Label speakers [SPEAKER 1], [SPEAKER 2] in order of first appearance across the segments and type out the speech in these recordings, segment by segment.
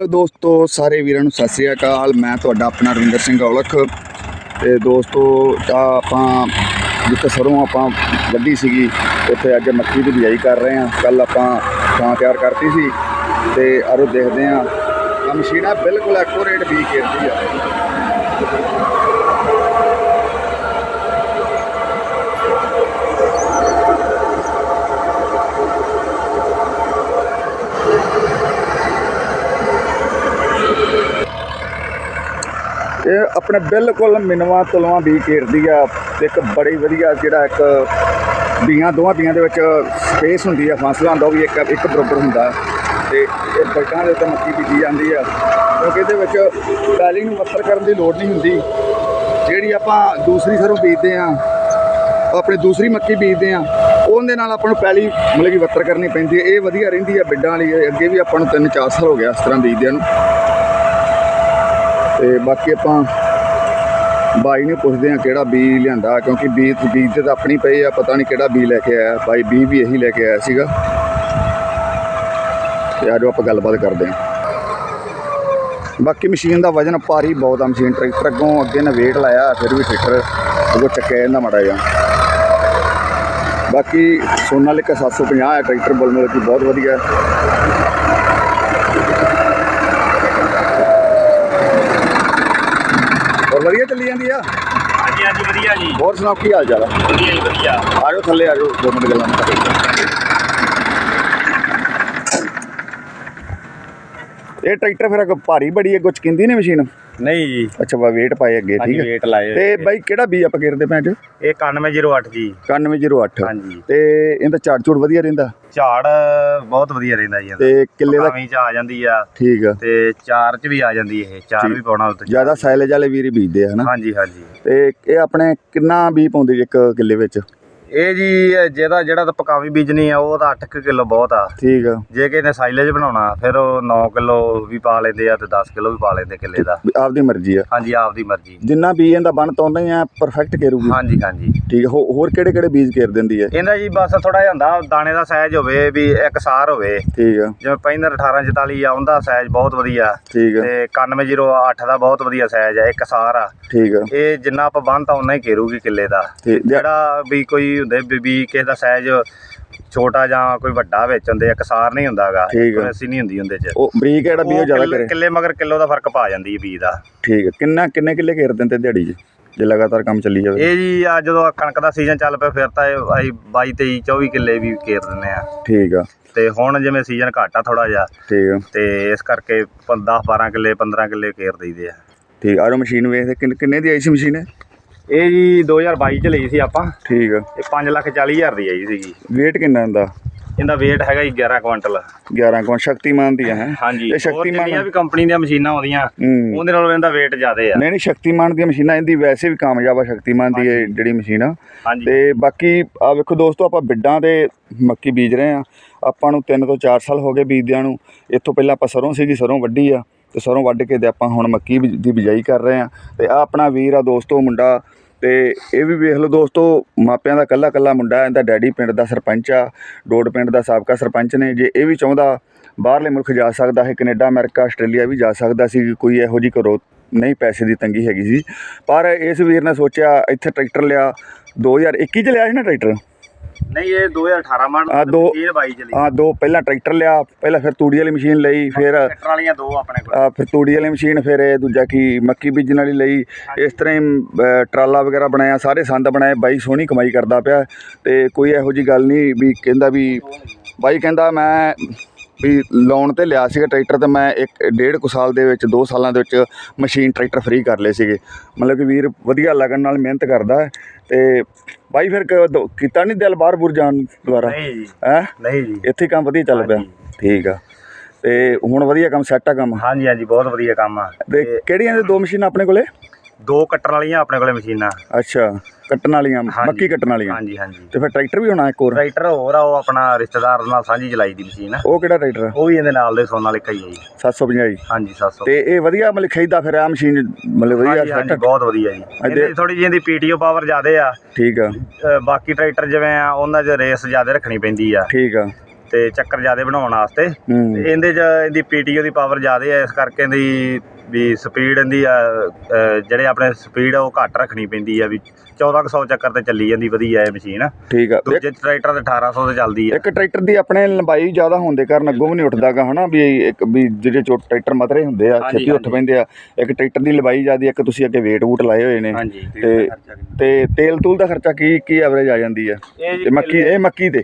[SPEAKER 1] ਦੋਸਤੋ, ਸਾਰੇ ਵੀਰਾਂ ਨੂੰ ਸਤਿ ਸ੍ਰੀ ਅਕਾਲ। ਮੈਂ ਤੁਹਾਡਾ ਆਪਣਾ ਰਵਿੰਦਰ ਸਿੰਘ ਔਲਖ। ਤੇ ਦੋਸਤੋ ਆਹ ਆਪਾਂ ਜਿੱਥੇ ਸਰੋਂ ਆਪਾਂ ਵੱਢੀ ਸੀਗੀ, ਉੱਥੇ ਅੱਜ ਮੱਕੀ ਦੀ ਬਿਜਾਈ ਕਰ ਰਹੇ ਹਾਂ। ਕੱਲ ਆਪਾਂ ਥਾਂ ਤਿਆਰ ਕਰਤੀ ਸੀ ਤੇ ਅਰੋ ਦੇਖਦੇ ਹਾਂ। ਆ ਮਸ਼ੀਨ ਆ, ਬਿਲਕੁਲ ਐਕੂਰੇਟ ਵੀ ਕਰਦੀ ਆ। ਇਹ ਆਪਣੇ ਬਿਲਕੁਲ ਮਿਨਵਾ ਤੁਲਵਾ ਵੀ ਘੇਰਦੀ ਆ। ਤੇ ਇੱਕ ਬੜੀ ਵਧੀਆ ਜਿਹੜਾ ਇੱਕ ਬੀਆਂ ਦੋਵਾਂ ਬੀਆਂ ਦੇ ਵਿੱਚ ਸਪੇਸ ਹੁੰਦੀ ਆ ਫਾਸਲਾ ਹੁੰਦਾ ਉਹ ਵੀ ਇੱਕ ਇੱਕ ਬਰਾਬਰ ਹੁੰਦਾ। ਤੇ ਇਹ ਬਲਕਾਂ ਦੇ ਉੱਤੇ ਮੱਕੀ ਬੀਜੀ ਜਾਂਦੀ ਆ। ਕਿਉਂਕਿ ਇਹਦੇ ਵਿੱਚ ਪੈਲੀ ਨੂੰ ਵੱਤਰ ਕਰਨ ਦੀ ਲੋੜ ਨਹੀਂ ਹੁੰਦੀ। ਜਿਹੜੀ ਆਪਾਂ ਦੂਸਰੀ ਸਰੋਂ ਬੀਜਦੇ ਆ ਆਪਣੀ ਦੂਸਰੀ ਮੱਕੀ ਬੀਜਦੇ ਆ, ਉਹਦੇ ਨਾਲ ਆਪਾਂ ਨੂੰ ਪੈਲੀ ਮਤਲਬ ਕਿ ਵੱਤਰ ਕਰਨੀ ਪੈਂਦੀ ਹੈ ਇਹ ਵਧੀਆ ਰਹਿੰਦੀ ਆ ਬਿੱਡਾਂ ਵਾਲੀ। ਅੱਗੇ ਵੀ ਆਪਾਂ ਨੂੰ 3-4 ਸਾਲ ਹੋ ਗਿਆ ਇਸ ਤਰ੍ਹਾਂ ਬੀਜਦਿਆਂ ਨੂੰ। ਤੇ ਬਾਕੀ ਆਪਾਂ ਬਾਈ ਨੂੰ ਪੁੱਛਦੇ ਆ ਕਿਹੜਾ ਬੀਜ ਲਿਆਂਦਾ, ਕਿਉਂਕਿ ਬੀਜ ਬੀਜ ਤੇ ਤਾਂ ਆਪਣੀ ਪਈ ਆ, ਪਤਾ ਨਹੀਂ ਕਿਹੜਾ ਬੀਜ ਲੈ ਕੇ ਆਇਆ। ਬਾਈ ਬੀ ਵੀ ਇਹੀ ਲੈ ਕੇ ਆਇਆ ਸੀਗਾ। ਤੇ ਆਜੋ ਆਪਾਂ ਗੱਲਬਾਤ ਕਰਦੇ ਆ ਬਾਕੀ ਮਸ਼ੀਨ ਦਾ ਵਜਨ ਭਾਰੀ ਬਹੁਤ ਆ, ਮਸ਼ੀਨ ਟਰੈਕਟਰ ਅੱਗੋਂ ਅੱਗੇ ਨੇ weight ਲਾਇਆ, ਫਿਰ ਵੀ ਟਰੈਕਟਰ ਅੱਗੋਂ ਚੱਕਿਆ ਜਾਂਦਾ ਮਾੜਾ ਜਿਹਾ। ਬਾਕੀ ਸੋਨਾਲਿਕਾ 750 ਹੈ ਟਰੈਕਟਰ ਬੋਲਮੇ ਦੀ ਬਹੁਤ ਵਧੀਆ। ਹੋਰ ਵਧੀਆ ਚੱਲੀ ਜਾਂਦੀ ਆ?
[SPEAKER 2] ਹਾਂਜੀ ਹਾਂਜੀ ਵਧੀਆ ਜੀ।
[SPEAKER 1] ਹੋਰ ਸੁਣਾਓ ਕੀ ਹਾਲ ਚਾਲ ਆ?
[SPEAKER 2] ਵਧੀਆ ਜੀ ਵਧੀਆ।
[SPEAKER 1] ਆਜੋ ਥੱਲੇ ਆਜੋ ਦੋ ਮਿੰਟ ਗੱਲਾਂ ਕਰੀਏ। ਇਹ ਟਰੈਕਟਰ ਫਿਰ ਅੱਗੇ ਭਾਰੀ ਬੜੀ ਅੱਗੋਂ ਚਕਿੰਦੀ ਨੇ ਮਸ਼ੀਨ।
[SPEAKER 2] ਨਹੀਂ ਜੀ।
[SPEAKER 1] ਅੱਛਾ ਵਾ weight ਪਾਏ ਅੱਗੇ
[SPEAKER 2] ਹਾਂਜੀ
[SPEAKER 1] ਠੀਕ ਹੈ
[SPEAKER 2] ਵੇਟ ਲਾਏ
[SPEAKER 1] ਤੇ ਬਾਈ ਕਿਹੜਾ ਬੀ ਆਪਾਂ ਗਿਰਦੇ ਪਏ ਅੱਜ
[SPEAKER 2] ਇਹ 9108 ਜੀ।
[SPEAKER 1] 9108
[SPEAKER 2] ਹਾਂਜੀ।
[SPEAKER 1] ਤੇ ਇਹਦਾ ਝਾੜ ਝੂੜ ਵਧੀਆ ਰਹਿੰਦਾ?
[SPEAKER 2] ਝਾੜ ਬਹੁਤ ਵਧੀਆ ਰਹਿੰਦਾ ਜੀ
[SPEAKER 1] ਤੇ ਕਿੱਲੇ ਦਾ
[SPEAKER 2] ਕਾਵੀ ਚ ਆ ਜਾਂਦੀ ਆ।
[SPEAKER 1] ਠੀਕ ਆ।
[SPEAKER 2] ਤੇ ਚਾਰ ਚ ਵੀ ਆ ਜਾਂਦੀ ਇਹ। ਚਾਰ ਵੀ ਪਾਉਣਾ ਉੱਤੇ
[SPEAKER 1] ਜ਼ਿਆਦਾ ਸਾਈਲੇਜ ਵਾਲੇ ਵੀਰ ਬੀਜਦੇ ਆ ਹਨਾ?
[SPEAKER 2] ਹਾਂਜੀ ਹਾਂਜੀ।
[SPEAKER 1] ਤੇ ਇਹ ਆਪਣੇ ਕਿੰਨਾ ਬੀ ਪਾਉਂਦੇ ਇੱਕ ਕਿੱਲੇ ਵਿੱਚ?
[SPEAKER 2] ਇਹ ਜੀ ਇਹ ਜਿਹਦਾ ਜਿਹੜਾ ਤਾਂ ਪਕਾਵੀ ਬੀਜਣੀ ਆ ਉਹ ਤਾਂ 8 ਕਿਲੋ ਬਹੁਤ ਆ।
[SPEAKER 1] ਠੀਕ ਆ।
[SPEAKER 2] ਜੇ ਕਿਸੇ ਨੇ ਸਾਈਲੇਜ ਬਣਾਉਣਾ ਫਿਰ ਉਹ 9 ਕਿਲੋ ਵੀ ਪਾ ਲੈਂਦੇ ਆ ਤੇ 10 ਕਿਲੋ ਵੀ ਪਾ ਲੈਂਦੇ ਕਿੱਲੇ ਦਾ।
[SPEAKER 1] ਆਪਦੀ ਮਰਜ਼ੀ ਆ।
[SPEAKER 2] ਹਾਂਜੀ ਆਪਦੀ ਮਰਜ਼ੀ।
[SPEAKER 1] ਜਿੰਨਾ ਬੀ ਇਹਦਾ ਬਣ ਹੀ ਆ ਪਰਫੈਕਟ ਕਰੂਗੀ
[SPEAKER 2] ਹਾਂਜੀ ਹਾਂਜੀ।
[SPEAKER 1] ਠੀਕ ਆ, ਹੋ- ਹੋਰ ਕਿਹੜੇ ਕਿਹੜੇ ਬੀਜ ਘੇਰ ਦਿੰਦੀ ਹੈ
[SPEAKER 2] ਇਹਦਾ ਜੀ ਬਸ ਥੋੜਾ ਜਿਹਾ ਹੁੰਦਾ ਦਾਣੇ ਦਾ ਸਾਈਜ਼ ਹੋਵੇ ਵੀ ਇੱਕ ਸਾਰ ਹੋਵੇ।
[SPEAKER 1] ਠੀਕ ਆ।
[SPEAKER 2] ਜਿਵੇਂ ਪੈਂਦਰ 1844 ਆ ਉਹਦਾ ਸਾਈਜ਼ ਬਹੁਤ ਵਧੀਆ।
[SPEAKER 1] ਠੀਕ ਆ।
[SPEAKER 2] ਤੇ 9108 ਦਾ ਬਹੁਤ ਵਧੀਆ ਸਾਈਜ਼ ਆ ਇੱਕ ਸਾਰ ਆ।
[SPEAKER 1] ਠੀਕ ਆ।
[SPEAKER 2] ਇਹ ਜਿੰਨਾ ਆਪਾਂ ਬੰਨਤਾ ਉਹਨਾਂ ਹੀ ਘੇਰੂਗੀ ਕਿੱਲੇ ਦਾ।
[SPEAKER 1] ਤੇ
[SPEAKER 2] ਜਿਹੜਾ ਵੀ ਕੋਈ ਹੁੰਦੇ ਵੀ ਵੀ ਕਿਸੇ ਦਾ ਸਾਈਜ਼ ਛੋਟਾ ਜਾਂ ਕੋਈ ਵੱਡਾ ਵਿੱਚ ਹੁੰਦੇ ਇੱਕ ਸਾਰ ਨਹੀਂ ਹੁੰਦਾਗਾ
[SPEAKER 1] ਠੀਕ ਆ।
[SPEAKER 2] ਐਸੀ ਨਹੀਂ ਹੁੰਦੀ ਉਹਦੇ ਚ।
[SPEAKER 1] ਉਹ ਬਰੀਕ ਜਿਹੜਾ ਬੀ ਉਹ ਜ਼ਿਆਦਾ
[SPEAKER 2] ਕਿੱਲੇ-
[SPEAKER 1] ਕਰੇ
[SPEAKER 2] ਕਿੱਲੇ ਮਗਰ ਕਿਲੋ ਦਾ ਫ਼ਰਕ ਪਾ ਜਾਂਦੀ ਹੈ ਬੀ ਦਾ।
[SPEAKER 1] ਠੀਕ ਆ। ਕਿੰਨਾ ਕਿੰਨੇ ਕਿੱਲੇ ਘੇਰ ਦਿੰਦੇ ਦਿਹਾੜੀ 'ਚ ਜੇ ਲਗਾਤਾਰ ਕੰਮ ਚੱਲੀ ਜਾਵੇ?
[SPEAKER 2] ਇਹ ਜੀ ਆ ਜਦੋਂ ਕਣਕ ਦਾ ਸੀਜ਼ਨ ਚੱਲ ਪਿਆ ਫਿਰ ਤਾਂ ਇਹ ਅਸੀਂ 22 23 24 ਕਿੱਲੇ ਵੀ ਘੇਰ ਦਿੰਦੇ ਆ।
[SPEAKER 1] ਠੀਕ ਆ।
[SPEAKER 2] ਤੇ ਹੁਣ ਜਿਵੇਂ ਸੀਜ਼ਨ ਘੱਟ ਆ ਥੋੜਾ ਜਿਹਾ
[SPEAKER 1] ਠੀਕ ਆ।
[SPEAKER 2] ਤੇ ਇਸ ਕਰਕੇ 10 12 ਕਿੱਲੇ 15 ਕਿੱਲੇ ਘੇਰ ਦਈਦੇ ਆ।
[SPEAKER 1] ਠੀਕ ਆਰੋ ਮਸ਼ੀਨ ਵੇਖਦੇ ਕਿੰਨ- ਕਿੰਨੇ ਦੀ ਆਈ ਸੀ ਮਸ਼ੀਨ ਇਹ?
[SPEAKER 2] ਇਹ ਜੀ 2022 ਚ ਲਈ ਸੀ ਆਪਾਂ।
[SPEAKER 1] ਠੀਕ ਆ।
[SPEAKER 2] ਇਹ 5 ਲੱਖ 40 ਹਜ਼ਾਰ ਦੀ ਆਈ ਸੀਗੀ।
[SPEAKER 1] weight ਕਿੰਨਾ ਹੁੰਦਾ
[SPEAKER 2] ਇਹਦਾ weight ਹੈਗਾ ਜੀ 11 ਕੁਇੰਟਲ।
[SPEAKER 1] 11 ਕੋਣ ਸ਼ਕਤੀਮਾਨ ਦੀ ਹੈ?
[SPEAKER 2] ਹਾਂਜੀ।
[SPEAKER 1] ਇਹ ਸ਼ਕਤੀਮਾਨ
[SPEAKER 2] ਜਿੰਨੀਆਂ ਵੀ ਕੰਪਨੀ ਦੀਆਂ ਮਸ਼ੀਨਾਂ ਆਉਂਦੀਆਂ ਉਹਦੇ ਨਾਲੋਂ ਇਹਦਾ weight ਜ਼ਿਆਦੇ ਆ।
[SPEAKER 1] ਨਹੀਂ ਨਹੀਂ ਸ਼ਕਤੀਮਾਨ ਦੀਆਂ ਮਸ਼ੀਨਾਂ ਇਹਦੀ ਵੈਸੇ ਵੀ ਕਾਮਯਾਬ ਆ ਸ਼ਕਤੀਮਾਨ ਦੀ ਇਹ ਜਿਹੜੀ ਮਸ਼ੀਨ ਆ। ਤੇ ਬਾਕੀ ਆ ਵੇਖੋ ਦੋਸਤੋ ਆਪਾਂ ਬਿੱਡਾਂ ਤੇ ਮੱਕੀ ਬੀਜ ਰਹੇ ਆ। ਆਪਾਂ ਨੂੰ 3 ਤੋਂ 4 ਸਾਲ ਹੋ ਗਏ ਬੀਜਦਿਆਂ ਨੂੰ। ਇੱਥੋਂ ਪਹਿਲਾਂ ਆਪਾਂ ਸਰੋਂ ਸੀਗੀ ਸਰੋਂ ਵੱਢੀ ਆ। ਤੇ ਸਰੋਂ ਵੱਢ ਕੇ ਤੇ ਆਪਾਂ ਹੁਣ ਮੱਕੀ ਬੀਜ- ਦੀ ਬਿਜਾਈ ਕਰ ਰਹੇ ਆ ਤੇ ਆ ਆਪਣਾ ਵੀਰ ਆ ਦੋਸਤੋ ਮੁੰਡਾ ਤੇ ਇਹ ਵੀ ਵੇਖ ਲਓ ਦੋਸਤੋ, ਮਾਪਿਆਂ ਦਾ ਕੱਲਾ ਕੱਲਾ ਮੁੰਡਾ ਇਹਦਾ ਡੈਡੀ ਪਿੰਡ ਦਾ ਸਰਪੰਚ ਆ, ਡੋਡ ਪਿੰਡ ਦਾ ਸਾਬਕਾ ਸਰਪੰਚ ਨੇ। ਜੇ ਇਹ ਵੀ ਚਾਹੁੰਦਾ, ਬਾਹਰਲੇ ਮੁਲਕ ਜਾ ਸਕਦਾ ਹੈ, ਕੈਨੇਡਾ, ਅਮਰੀਕਾ, ਆਸਟ੍ਰੇਲੀਆ ਵੀ ਜਾ ਸਕਦਾ ਸੀ ਕੋਈ ਇਹੋ ਜਿਹੀ ਕਰੋ ਨਹੀਂ, ਪੈਸੇ ਦੀ ਤੰਗੀ ਹੈਗੀ ਸੀ। ਪਰ ਇਸ ਵੀਰ ਨੇ ਸੋਚਿਆ, ਇੱਥੇ ਟਰੈਕਟਰ ਲਿਆ 2021 ਚ ਲਿਆ ਸੀ ਨਾ ਟਰੈਕਟਰ?
[SPEAKER 2] ਨਹੀਂ ਇਹ 2018 ਮਾਡਲ
[SPEAKER 1] ਆ ਦੋ-
[SPEAKER 2] ਇਹ 22 ਚ ਲਈ
[SPEAKER 1] ਆ ਦੋ ਪਹਿਲਾਂ ਟਰੈਕਟਰ ਲਿਆ ਪਹਿਲਾਂ ਫਿਰ ਤੂੜੀ ਵਾਲੀ ਮਸ਼ੀਨ ਲਈ ਫਿਰ
[SPEAKER 2] ਟਰੈਕਟਰ ਵਾਲੀਆਂ ਦੋ ਆਪਣੇ ਕੋਲ।
[SPEAKER 1] ਆ ਫਿਰ ਤੂੜੀ ਵਾਲੀ ਮਸ਼ੀਨ ਫਿਰ ਇਹ ਦੂਜਾ ਕੀ ਮੱਕੀ ਬੀਜਣ ਵਾਲੀ ਲਈ। ਇਸ ਤਰ੍ਹਾਂ ਹੀ ਅ, ਟਰਾਲਾ ਵਗੈਰਾ ਬਣਾਇਆ ਸਾਰੇ ਸੰਦ ਬਣਾਏ ਬਾਈ ਸੋਹਣੀ ਕਮਾਈ ਕਰਦਾ ਪਿਆ। ਤੇ ਕੋਈ ਇਹੋ ਜੀ ਗੱਲ ਨਹੀਂ ਵੀ ਕਹਿੰਦਾ ਵੀ ਬਾਈ ਕਹਿੰਦਾ ਮੈਂ ਵੀ ਲੋਨ ਤੇ ਲਿਆ ਸੀਗਾ ਟਰੈਕਟਰ ਤੇ ਮੈਂ ਇੱਕ ਡੇਢ ਕੁ ਸਾਲ ਦੇ ਵਿੱਚ 2 ਸਾਲਾਂ ਦੇ ਵਿੱਚ ਮਸ਼ੀਨ ਟਰੈਕਟਰ ਫ੍ਰੀ ਕਰ ਲਏ ਸੀਗੇ। ਮਤਲਬ ਕਿ ਵੀਰ ਵਧੀਆ ਲਗਨ ਨਾਲ ਮਿਹਨਤ ਕਰਦਾ ਹੈ ਤੇ ਬਾਈ ਫਿਰ ਕ- ਦੋ- ਕੀਤਾ ਨਹੀਂ ਦਿਲ ਬਾਹਰ ਬੁਰ ਜਾਣ ਦੁਆਰਾ?
[SPEAKER 2] ਨਹੀਂ ਜੀ।
[SPEAKER 1] ਹੈ?
[SPEAKER 2] ਨਹੀਂ ਜੀ।
[SPEAKER 1] ਇੱਥੇ ਹੀ ਕੰਮ ਵਧੀਆ ਚੱਲ ਪਿਆ। ਠੀਕ ਆ। ਤੇ ਹੁਣ ਵਧੀਆ ਕੰਮ ਸੈੱਟ ਆ ਕੰਮ?
[SPEAKER 2] ਹਾਂਜੀ ਹਾਂਜੀ ਬਹੁਤ ਵਧੀਆ ਕੰਮ ਆ।
[SPEAKER 1] ਤੇ ਕਿਹੜੀਆਂ ਦੇ ਦੋ ਮਸ਼ੀਨਾਂ ਆਪਣੇ ਕੋਲੇ?
[SPEAKER 2] ਦੋ ਕੱਟਣ ਵਾਲੀਆਂ ਆਪਣੇ ਕੋਲੇ ਮਸ਼ੀਨਾਂ।
[SPEAKER 1] ਅੱਛਾ ਕੱਟਣ ਵਾਲੀਆਂ
[SPEAKER 2] ਹਾਂਜੀ।
[SPEAKER 1] ਮੱਕੀ ਕੱਟਣ ਵਾਲੀਆਂ?
[SPEAKER 2] ਹਾਂਜੀ ਹਾਂਜੀ।
[SPEAKER 1] ਤੇ ਫਿਰ ਟਰੈਕਟਰ ਵੀ ਹੋਣਾ ਇੱਕ ਹੋਰ?
[SPEAKER 2] ਟਰੈਕਟਰ ਹੋਰ ਆ ਉਹ ਆਪਣਾ ਰਿਸ਼ਤੇਦਾਰ ਨਾਲ ਸਾਂਝੀ ਚਲਾਈ ਦੀ ਮਸ਼ੀਨ ਆ।
[SPEAKER 1] ਉਹ ਕਿਹੜਾ ਟਰੈਕਟਰ
[SPEAKER 2] ਉਹ ਵੀ ਇਹਦੇ ਨਾਲ ਦੇ ਸੋਨਾ ਲਿਖਾ ਹੀ ਆ ਜੀ।
[SPEAKER 1] 750
[SPEAKER 2] ਹਾਂਜੀ 700
[SPEAKER 1] ਤੇ ਇਹ ਵਧੀਆ ਮਤਲਬ ਖਰੀਦਾ ਫਿਰ ਆ ਮਸ਼ੀਨ ਮਤਲਬ ਵਧੀਆ
[SPEAKER 2] ਹਾਂਜੀ ਬਹੁਤ ਵਧੀਆ ਜੀ। ਇਹਦੀ ਥੋੜੀ ਜਿਹੀ ਇਹਦੀ ਪੀਟੀਓ ਪਾਵਰ ਜ਼ਿਆਦੇ ਆ।
[SPEAKER 1] ਠੀਕ ਆ।
[SPEAKER 2] ਅ, ਬਾਕੀ ਟਰੈਕਟਰ ਜਿਵੇਂ ਆ ਉਹਨਾਂ 'ਚ ਰੇਸ ਜ਼ਿਆਦਾ ਰੱਖਣੀ ਪੈਂਦੀ ਆ।
[SPEAKER 1] ਠੀਕ ਆ।
[SPEAKER 2] ਤੇ ਚੱਕਰ ਜ਼ਿਆਦਾ ਬਣਾਉਣ ਵਾਸਤੇ।
[SPEAKER 1] ਹੂੰ।
[SPEAKER 2] ਤੇ ਇਹਦੇ 'ਚ ਇਹਦੀ ਪੀਟੀਓ ਦੀ ਪਾਵਰ ਜ਼ਿਆਦਾ ਹੈ ਇਸ ਕਰਕੇ ਇਹਦੀ ਵੀ ਸਪੀਡ ਇਹਦੀ ਆ, ਅ, ਜਿਹੜੇ ਆਪਣੇ ਸਪੀਡ ਆ ਉਹ ਘੱਟ ਰੱਖਣੀ ਪੈਂਦੀ ਆ ਵੀ 1400 ਚੱਕਰ ਤੇ ਚੱਲੀ ਜਾਂਦੀ ਵਧੀਆ ਇਹ ਮਸ਼ੀਨ
[SPEAKER 1] ਠੀਕ ਆ।
[SPEAKER 2] ਦੂਜੇ ਟਰੈਕਟਰ ਤੇ 1800 ਤੇ ਚੱਲਦੀ ਆ।
[SPEAKER 1] ਇੱਕ ਟਰੈਕਟਰ ਦੀ ਆਪਣੇ ਲੰਬਾਈ ਜ਼ਿਆਦਾ ਹੋਣ ਦੇ ਕਾਰਨ ਅੱਗੋਂ ਵੀ ਨਹੀਂ ਉੱਠਦਾਗਾ ਹਨਾ? ਵੀ ਇੱਕ ਵੀ ਜਿਹੜੇ ਚੋ ਟਰੈਕਟਰ ਮਤਰੇ ਹੁੰਦੇ ਆ
[SPEAKER 2] ਹਾਂਜੀ,
[SPEAKER 1] ਛੇਤੀ ਉੱਠ
[SPEAKER 2] ਹਾਂਜੀ।
[SPEAKER 1] ਪੈਂਦੇ ਆ। ਇੱਕ ਟਰੈਕਟਰ ਦੀ ਲੰਬਾਈ ਜ਼ਿਆਦਾ ਇੱਕ ਤੁਸੀਂ ਅੱਗੇ ਵੇਟ ਵੂਟ ਲਾਏ ਹੋਏ ਨੇ।
[SPEAKER 2] ਹਾਂਜੀ
[SPEAKER 1] ਤੇ ਤੇ ਤੇਲ ਤੂਲ ਦਾ ਖਰਚਾ ਕੀ ਕੀ ਐਵਰੇਜ ਆ ਜਾਂਦੀ ਆ?
[SPEAKER 2] ਇਹ ਜੀ
[SPEAKER 1] ਤੇ ਮੱਕੀ ਇਹ ਮੱਕੀ ਤੇ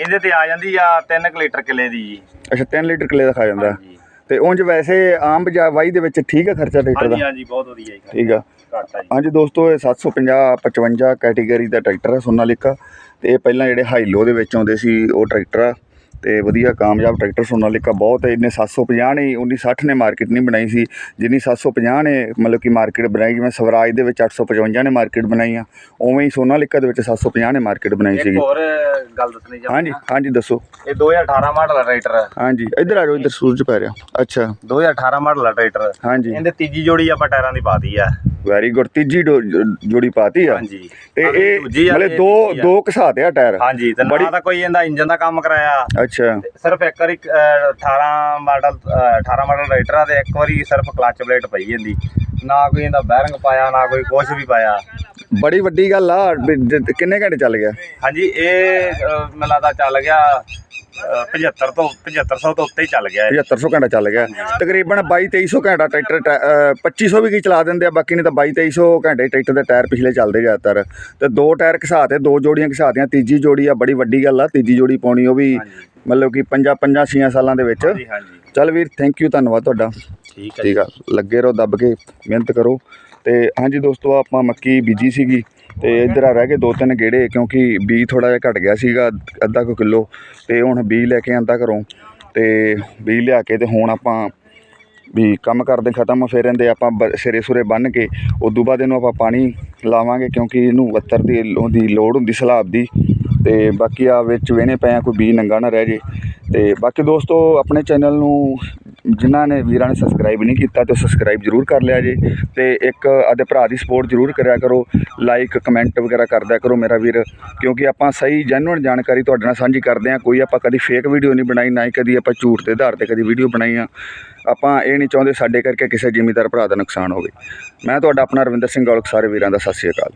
[SPEAKER 2] ਇਹਦੇ ਤੇ ਆ ਜਾਂਦੀ ਆ 3 ਲੀਟਰ ਕਿੱਲੇ ਦੀ ਜੀ।
[SPEAKER 1] ਅੱਛਾ 3 ਲੀਟਰ ਕਿਲੇ ਦਾ ਖਾ ਜਾਂਦਾ।
[SPEAKER 2] ਹਾਂਜੀ।
[SPEAKER 1] ਤੇ ਉਂਝ ਵੈਸੇ ਆਮ ਬਜਾ ਵਾਈ ਦੇ ਵਿੱਚ ਠੀਕ ਆ ਖਰਚਾ ਟਰੈਕਟਰ
[SPEAKER 2] ਹਾਂਜੀ
[SPEAKER 1] ਦਾ?
[SPEAKER 2] ਹਾਂਜੀ ਬਹੁਤ ਵਧੀਆ ਜੀ।
[SPEAKER 1] ਠੀਕ ਆ।
[SPEAKER 2] ਘੱਟ ਆ ਜੀ।
[SPEAKER 1] ਹਾਂਜੀ ਦੋਸਤੋ ਇਹ 750 55 ਕੈਟਾਗਰੀ ਦਾ ਟਰੈਕਟਰ ਹੈ ਸੋਨਾਲੀਕਾ। ਤੇ ਇਹ ਪਹਿਲਾਂ ਜਿਹੜੇ ਹਾਈਲੋ ਦੇ ਵਿੱਚ ਆਉਂਦੇ ਸੀ ਉਹ ਟਰੈਕਟਰ ਆ। ਤੇ ਵਧੀਆ ਕਾਮਯਾਬ ਟਰੈਕਟਰ ਸੋਨਾਲੀਕਾ ਬਹੁਤ ਹੈ। ਇਹਨੇ 750 ਨੇ 1960 ਨੇ ਮਾਰਕੀਟ ਨਹੀਂ ਬਣਾਈ ਸੀ। ਜਿੰਨੀ 750 ਨੇ ਮਤਲਬ ਕਿ ਮਾਰਕੀਟ ਬਣਾਈ ਜਿਵੇਂ ਸਵਰਾਜ ਦੇ ਵਿੱਚ 855 ਨੇ ਮਾਰਕੀਟ ਬਣਾਈ ਆ ਉਵੇਂ ਹੀ ਸੋਨਾਲੀਕਾ ਦੇ ਵਿੱਚ 750 ਨੇ ਮਾਰਕੀਟ ਬਣਾਈ
[SPEAKER 2] ਇੱਕ
[SPEAKER 1] ਸੀਗੀ।
[SPEAKER 2] ਹੋਰ ਗੱਲ ਦੱਸਣੀ ਚਾਹੁੰਦਾ।
[SPEAKER 1] ਹਾਂਜੀ ਹਾਂਜੀ ਦੱਸੋ।
[SPEAKER 2] ਇਹ 2018 ਮਾਡਲ ਟਰੈਕਟਰ।
[SPEAKER 1] ਹਾਂਜੀ ਇੱਧਰ ਆ ਜਾਓ ਇੱਧਰ ਸੂਰਜ ਪੈ ਰਿਹਾ। ਅੱਛਾ।
[SPEAKER 2] 2018 ਮਾਡਲ ਟਰੈਕਟਰ।
[SPEAKER 1] ਹਾਂਜੀ।
[SPEAKER 2] ਇਹਦੇ ਤੀਜੀ ਜੋੜੀ ਆਪਾਂ ਟਾਇਰਾਂ ਦੀ ਪਾਤੀ ਆ।
[SPEAKER 1] ਵੈਰੀ ਗੁੱਡ ਤੀਜੀ ਜੋੜੀ ਪਾਤੀ ਆ।
[SPEAKER 2] ਹਾਂਜੀ।
[SPEAKER 1] ਤੇ ਇਹ ਮਤਲਬ ਦੋ। ਦੋ ਘਸਾਤੇ ਆ ਟਾਇਰ।
[SPEAKER 2] ਹਾਂਜੀ ਤੇ ਨਾ ਤਾਂ ਕੋਈ ਇਹਦਾ ਇੰਜਨ ਦਾ ਕੰਮ ਕਰਾਇਆ।
[SPEAKER 1] ਅੱਛਾ।
[SPEAKER 2] ਤੇ ਸਿਰਫ ਇੱਕ ਵਾਰੀ ਅਹ, 18 ਮਾਡਲ ਅਹ, 18 ਮਾਡਲ ਰਾਈਟਰ ਆ ਤੇ ਇੱਕ ਵਾਰੀ ਸਿਰਫ ਕਲਚ ਪਲੇਟ ਪਈ ਜਾਂਦੀ। ਨਾ ਕੋਈ ਇਹਦਾ ਬੈਰਿੰਗ ਪਾਇਆ ਨਾ ਕੋਈ ਕੁਝ ਵੀ ਪਾਇਆ।
[SPEAKER 1] ਬੜੀ ਵੱਡੀ ਗੱਲ ਆ ਵੀ ਜ- ਕਿੰਨੇ ਘੰਟੇ ਚੱਲ ਗਿਆ?
[SPEAKER 2] ਹਾਂਜੀ ਇਹ ਅਹ, ਮੈਨੂੰ ਲੱਗਦਾ ਚੱਲ ਗਿਆ ਅਹ, 75 ਤੋਂ 7500 ਤੋਂ ਉੱਤੇ ਹੀ ਚੱਲ ਗਿਆ ਇਹ।
[SPEAKER 1] 7500 ਘੰਟਾ ਚੱਲ ਗਿਆ। ਤਕਰੀਬਨ 22 2300 ਘੰਟਾ ਟਰੈਕਟਰ ਟਾ- ਅਹ 2500 ਵੀ ਕੀ ਚਲਾ ਦਿੰਦੇ ਆ ਬਾਕੀ ਨਹੀਂ ਤਾਂ 22 2300 ਘੰਟੇ ਟਰੈਕਟਰ ਦੇ ਟਾਇਰ ਪਿਛਲੇ ਚੱਲਦੇ ਜ਼ਿਆਦਾਤਰ। ਤੇ ਦੋ ਟਾਇਰ ਘਸਾਤੇ ਦੋ ਜੋੜੀਆਂ ਘਸਾਤੀਆਂ ਤੀਜੀ ਜੋੜੀ ਆ ਬੜੀ ਵੱਡੀ ਗੱਲ ਆ ਤੀਜੀ ਜੋੜੀ ਪਾਉਣੀ ਉਹ ਵੀ ਮਤਲਬ ਕਿ ਪੰਜਾਂ ਪੰਜਾਂ ਛੀਆਂ ਸਾਲਾਂ ਦੇ ਵਿੱਚ।
[SPEAKER 2] ਹਾਂਜੀ ਹਾਂਜੀ।
[SPEAKER 1] ਚੱਲ ਵੀਰ ਥੈਂਕ ਯੂ ਧੰਨਵਾਦ ਤੁਹਾਡਾ।
[SPEAKER 2] ਠੀਕ ਹੈ
[SPEAKER 1] ਠੀਕ ਆ ਲੱਗੇ ਰਹੋ ਦੱਬ ਕੇ ਮਿਹਨਤ ਕਰੋ। ਤੇ ਹਾਂਜੀ ਦੋਸਤੋ ਆਪਾਂ ਮੱਕੀ ਬੀਜੀ ਸੀਗੀ। ਤੇ ਇੱਧਰ ਆ ਰਹਿ ਗਏ ਦੋ ਤਿੰਨ ਗੇੜੇ ਕਿਉਂਕਿ ਬੀ ਥੋੜਾ ਜਿਹਾ ਘਟ ਗਿਆ ਸੀਗਾ ਅੱਧਾ ਕੁ ਕਿਲੋ। ਤੇ ਹੁਣ ਬੀ ਲੈ ਕੇ ਆਂਦਾ ਘਰੋਂ। ਤੇ ਬੀ ਲਿਆ ਕੇ ਤੇ ਹੁਣ ਆਪਾਂ ਵੀ ਕੰਮ ਕਰਦੇ ਖਤਮ ਫਿਰ ਇਹਦੇ ਆਪਾਂ ਸਿਰੇ ਸੁਰੇ ਬੰਨ ਕੇ ਉਦੋਂ ਬਾਅਦ ਇਹਨੂੰ ਆਪਾਂ ਪਾਣੀ ਲਾਵਾਂਗੇ ਕਿਉਂਕਿ ਇਹਨੂੰ ਵੱਤਰ ਦੀ ਲੋੜ ਹੁੰਦੀ ਸਲਾਬ ਦੀ। ਤੇ ਬਾਕੀ ਆ ਵਿੱਚ ਵੇਹਣੇ ਪਏ ਆ, ਕੋਈ ਬੀ ਨੰਗਾ ਨਾ ਰਹਿ ਜੇ। ਤੇ ਬਾਕੀ ਦੋਸਤੋ, ਆਪਣੇ ਚੈਨਲ ਨੂੰ ਜਿਨ੍ਹਾਂ ਨੇ ਵੀਰਾਂ ਨੇ ਸਬਸਕ੍ਰਾਈਬ ਨਹੀਂ ਕੀਤਾ ਤੇ ਸਬਸਕ੍ਰਾਈਬ ਜ਼ਰੂਰ ਕਰ ਲਿਆ ਜੇ। ਤੇ ਇੱਕ ਆਦੇ ਭਰਾ ਦੀ ਸਪੋਰਟ ਜ਼ਰੂਰ ਕਰਿਆ ਕਰੋ। ਲਾਈਕ ਕਮੈਂਟ ਵਗੈਰਾ ਕਰਦਿਆ ਕਰੋ ਮੇਰਾ ਵੀਰ, ਕਿਉਂਕਿ ਆਪਾਂ ਸਹੀ ਜੈਨੂਇਨ ਜਾਣਕਾਰੀ ਤੁਹਾਡੇ ਨਾਲ ਸਾਂਝੀ ਕਰਦੇ ਹਾਂ ਕੋਈ ਆਪਾਂ ਕਦੀ ਫੇਕ ਵੀਡੀਓ ਨਹੀਂ ਬਣਾਈ, ਨਾ ਹੀ ਕਦੀ ਆਪਾਂ ਝੂਠ ਦੇ ਆਧਾਰ ਤੇ ਕਦੀ ਵੀਡੀਓ ਬਣਾਈ ਬਣਾਈਆਂ ਆਪਾਂ ਇਹ ਨਹੀਂ ਚਾਹੁੰਦੇ ਸਾਡੇ ਕਰਕੇ ਕਿਸੇ ਜ਼ਿਮੀਂਦਾਰ ਭਰਾ ਦਾ ਨੁਕਸਾਨ ਹੋਵੇ। ਮੈਂ ਤੁਹਾਡਾ ਆਪਣਾ ਰਵਿੰਦਰ ਸਿੰਘ ਔਲਖ, ਸਾਰੇ ਵੀਰਾਂ ਦਾ ਸਤਿ ਸ਼੍ਰੀ ਅਕਾਲ।